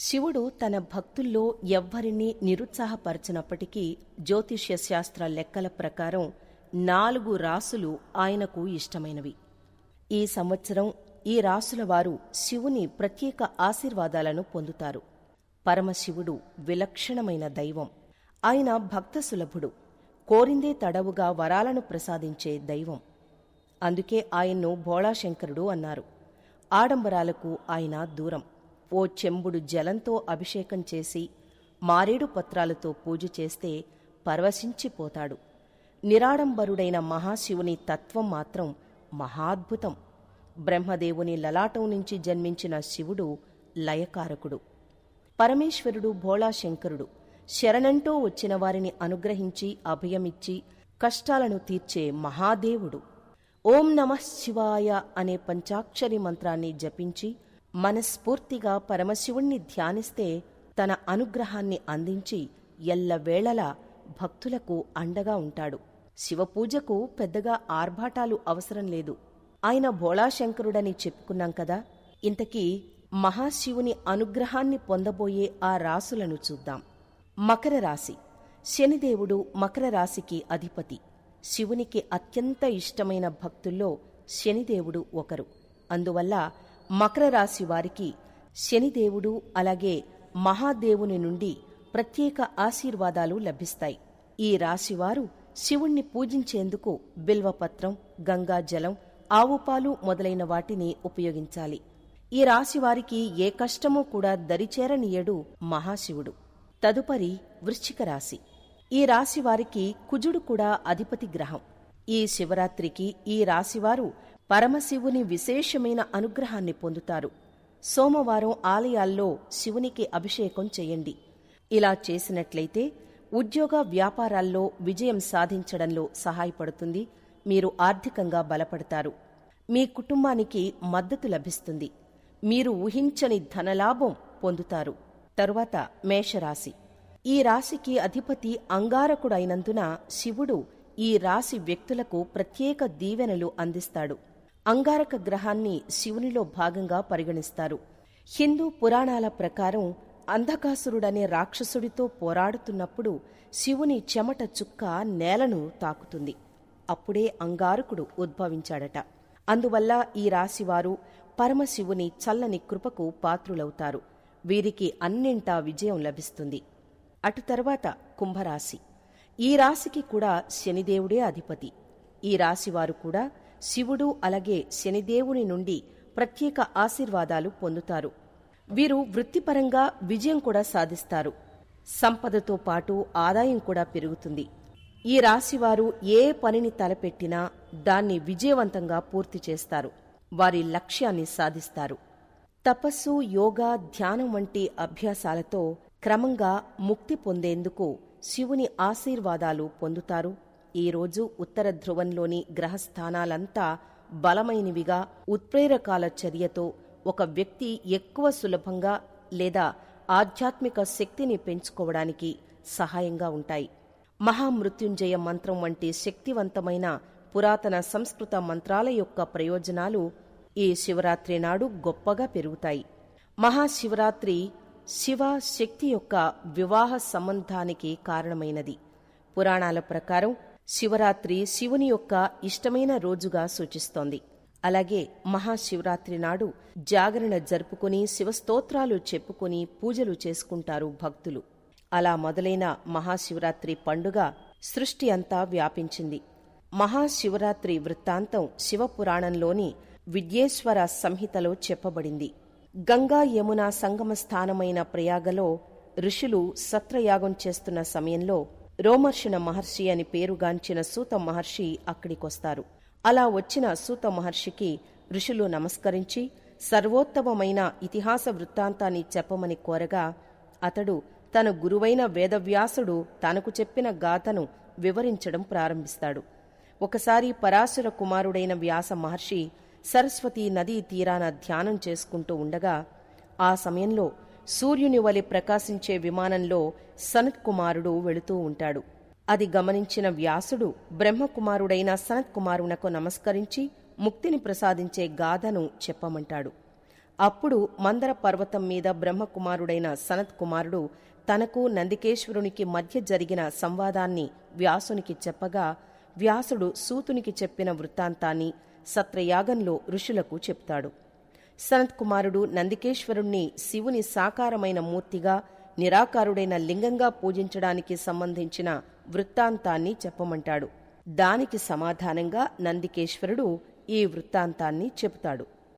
శివుడు తన భక్తుల్లో ఎవ్వరినీ నిరుత్సాహపరచినప్పటికీ జ్యోతిష్య శాస్త్ర లెక్కల ప్రకారం నాలుగు రాసులు ఆయనకు ఇష్టమైనవి. ఈ సంవత్సరం ఈ రాసుల వారు శివుని ప్రత్యేక ఆశీర్వాదాలను పొందుతారు. పరమశివుడు విలక్షణమైన దైవం. ఆయన భక్త సులభుడు కోరిందే తడవుగా వరాలను ప్రసాదించే దైవం. అందుకే ఆయన్ను భోళాశంకరుడు అన్నారు. ఆడంబరాలకు ఆయన దూరం. ఓ చెంబుడు జలంతో అభిషేకం చేసి మారేడు పత్రాలతో పూజ చేస్తే పరవశించిపోతాడు. నిరాడంబరుడైన మహాశివుని తత్వం మాత్రం మహాద్భుతం. బ్రహ్మదేవుని లలాటం నుంచి జన్మించిన శివుడు లయకారకుడు. పరమేశ్వరుడు భోళాశంకరుడు. శరణంటూ వచ్చిన వారిని అనుగ్రహించి అభయమిచ్చి కష్టాలను తీర్చే మహాదేవుడు. ఓం నమః శివాయ అనే పంచాక్షరి మంత్రాన్ని జపించి మనస్ఫూర్తిగా పరమశివుణ్ణి ధ్యానిస్తే తన అనుగ్రహాన్ని అందించి ఎల్లవేళలా భక్తులకు అండగా ఉంటాడు. శివపూజకు పెద్దగా ఆర్భాటాలు అవసరం లేదు. ఆయన భోళాశంకరుడని చెప్పుకున్నాం కదా ఇంతకీ మహాశివుని అనుగ్రహాన్ని పొందబోయే ఆ రాసులను చూద్దాం. మకర రాశి. శనిదేవుడు మకర రాశికి అధిపతి. శివునికి అత్యంత ఇష్టమైన భక్తుల్లో శనిదేవుడు ఒకరు. అందువల్ల మకర రాశి వారికి శనిదేవుడు అలాగే మహాదేవుని నుండి ప్రత్యేక ఆశీర్వాదాలు లభిస్తాయి. ఈ రాశివారు శివుణ్ణి పూజించేందుకు బిల్వపత్రం గంగాజలం ఆవుపాలు మొదలైన వాటిని ఉపయోగించాలి. ఈ రాశివారికి ఏ కష్టమూ కూడా దరిచేరనీయడు మహాశివుడు. తదుపరి వృశ్చిక రాశి. ఈ రాశివారికి కుజుడు కూడా అధిపతి గ్రహం. ఈ శివరాత్రికి ఈ రాశివారు పరమశివుని విశేషమైన అనుగ్రహాన్ని పొందుతారు. సోమవారం ఆలయాల్లో శివునికి అభిషేకం చేయండి. ఇలా చేసినట్లయితే ఉద్యోగ వ్యాపారాల్లో విజయం సాధించడంలో సహాయపడుతుంది. మీరు ఆర్థికంగా బలపడతారు. మీ కుటుంబానికి మద్దతు లభిస్తుంది. మీరు ఊహించని ధనలాభం పొందుతారు. తరువాత మేషరాశి. ఈ రాశికి అధిపతి అంగారకుడైనందున శివుడు ఈ రాశి వ్యక్తులకు ప్రత్యేక దీవెనలు అందిస్తాడు. అంగారక గ్రహాన్ని శివునిలో భాగంగా పరిగణిస్తారు. హిందూ పురాణాల ప్రకారం అంధకాసురుడనే రాక్షసుడితో పోరాడుతున్నప్పుడు శివుని చెమట చుక్క నేలను తాకుతుంది. అప్పుడే అంగారకుడు ఉద్భవించాడట. అందువల్ల ఈ రాశివారు పరమశివుని చల్లని కృపకు పాత్రులవుతారు. వీరికి అన్నింటా విజయం లభిస్తుంది. అటు తర్వాత కుంభరాశి. ఈ రాశికి కూడా శనిదేవుడే అధిపతి. ఈ రాశివారు కూడా శివుడు అలాగే శనిదేవుని నుండి ప్రత్యేక ఆశీర్వాదాలు పొందుతారు. వీరు వృత్తిపరంగా విజయం కూడా సాధిస్తారు. సంపదతో పాటు ఆదాయం కూడా పెరుగుతుంది. ఈ రాశివారు ఏ పనిని తలపెట్టినా దాన్ని విజయవంతంగా పూర్తి చేస్తారు. వారి లక్ష్యాన్ని సాధిస్తారు. తపస్సు యోగా ధ్యానం వంటి అభ్యాసాలతో క్రమంగా ముక్తి పొందేందుకు శివుని ఆశీర్వాదాలు పొందుతారు. ఈరోజు ఉత్తర ధ్రువంలోని గ్రహస్థానాలంతా బలమైనవిగా ఉత్ప్రేరకాల చర్యతో ఒక వ్యక్తి ఎక్కువ సులభంగా లేదా ఆధ్యాత్మిక శక్తిని పెంచుకోవడానికి సహాయంగా ఉంటాయి. మహామృత్యుంజయ మంత్రం వంటి శక్తివంతమైన పురాతన సంస్కృత మంత్రాల యొక్క ప్రయోజనాలు ఈ శివరాత్రి నాడు గొప్పగా పెరుగుతాయి. మహాశివరాత్రి శివ శక్తి యొక్క వివాహ సంబంధానికి కారణమైనది. పురాణాల ప్రకారం శివరాత్రి శివుని యొక్క ఇష్టమైన రోజుగా సూచిస్తోంది. అలాగే మహాశివరాత్రి నాడు జాగరణ జరుపుకుని శివస్తోత్రాలు చెప్పుకుని పూజలు చేసుకుంటారు భక్తులు. అలా మొదలైన మహాశివరాత్రి పండుగ సృష్టి అంతా వ్యాపించింది. మహాశివరాత్రి వృత్తాంతం శివపురాణంలోని విద్యేశ్వర సంహితలో చెప్పబడింది. గంగా యమున సంగమ స్థానమైన ప్రయాగలో ఋషులు సత్రయాగం చేస్తున్న సమయంలో రోమర్షిన మహర్షి అని పేరుగాంచిన సూత మహర్షి అక్కడికొస్తారు. అలా వచ్చిన సూత మహర్షికి ఋషులు నమస్కరించి సర్వోత్తమమైన ఇతిహాస వృత్తాంతాన్ని చెప్పమని కోరగా అతడు తన గురువైన వేదవ్యాసుడు తనకు చెప్పిన గాథను వివరించడం ప్రారంభిస్తాడు. ఒకసారి పరాశుర కుమారుడైన వ్యాస మహర్షి సరస్వతీ నదీ తీరాన ధ్యానం చేసుకుంటూ ఉండగా ఆ సమయంలో సూర్యుని వలె ప్రకాశించే విమానంలో సనత్ కుమారుడు వెళుతూ ఉంటాడు. అది గమనించిన వ్యాసుడు బ్రహ్మకుమారుడైన సనత్కుమారునకు నమస్కరించి ముక్తిని ప్రసాదించే గాథను చెప్పమంటాడు. అప్పుడు మందర పర్వతం మీద బ్రహ్మకుమారుడైన సనత్ కుమారుడు తనకు నందికేశ్వరునికి మధ్య జరిగిన సంవాదాన్ని వ్యాసునికి చెప్పగా వ్యాసుడు సూతునికి చెప్పిన వృత్తాంతాన్ని సత్రయాగంలో ఋషులకు చెప్తాడు. సనత్ కుమారుడు నందికేశ్వరుణ్ణి శివుని సాకారమైన మూర్తిగా నిరాకారుడైన లింగంగా పూజించడానికి సంబంధించిన వృత్తాంతాన్ని చెప్పమంటాడు. దానికి సమాధానంగా నందికేశ్వరుడు ఈ వృత్తాంతాన్ని చెబుతాడు.